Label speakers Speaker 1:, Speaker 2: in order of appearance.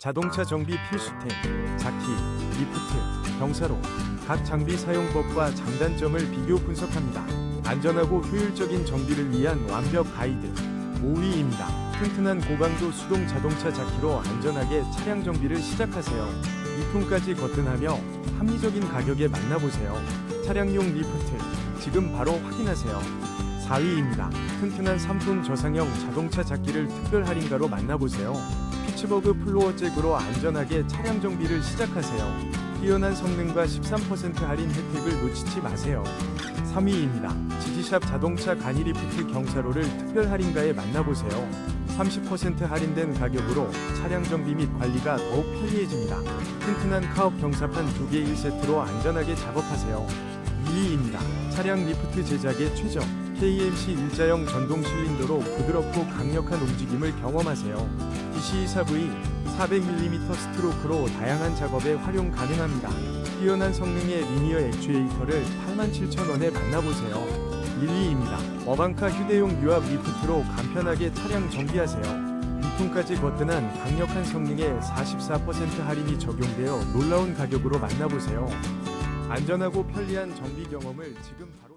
Speaker 1: 자동차 정비 필수템, 자키, 리프트, 경사로, 각 장비 사용법과 장단점을 비교 분석합니다. 안전하고 효율적인 정비를 위한 완벽 가이드 5위입니다. 튼튼한 고강도 수동 자동차 자키로 안전하게 차량 정비를 시작하세요. 2톤까지 거뜬하며 합리적인 가격에 만나보세요. 차량용 리프트 지금 바로 확인하세요. 4위입니다. 튼튼한 3톤 저상형 자동차 자키를 특별 할인가로 만나보세요. 피츠버그 플로어 잭으로 안전하게 차량 정비를 시작하세요. 뛰어난 성능과 13% 할인 혜택을 놓치지 마세요. 3위입니다. 지지샵 자동차 간이 리프트 경사로를 특별 할인가에 만나보세요. 30% 할인된 가격으로 차량 정비 및 관리가 더욱 편리해집니다. 튼튼한 카업 경사판 2개 1세트로 안전하게 작업하세요. 2위입니다. 차량 리프트 제작의 최적 KMC 일자형 전동 실린더로 부드럽고 강력한 움직임을 경험하세요. DC24V 400mm 스트로크로 다양한 작업에 활용 가능합니다. 뛰어난 성능의 리니어 액추에이터를 87,000원에 만나보세요. 1위입니다. 어반카 휴대용 유압 리프트로 간편하게 차량 정비하세요. 2톤까지 거뜬한 강력한 성능에 44% 할인이 적용되어 놀라운 가격으로 만나보세요. 안전하고 편리한 정비 경험을 지금 바로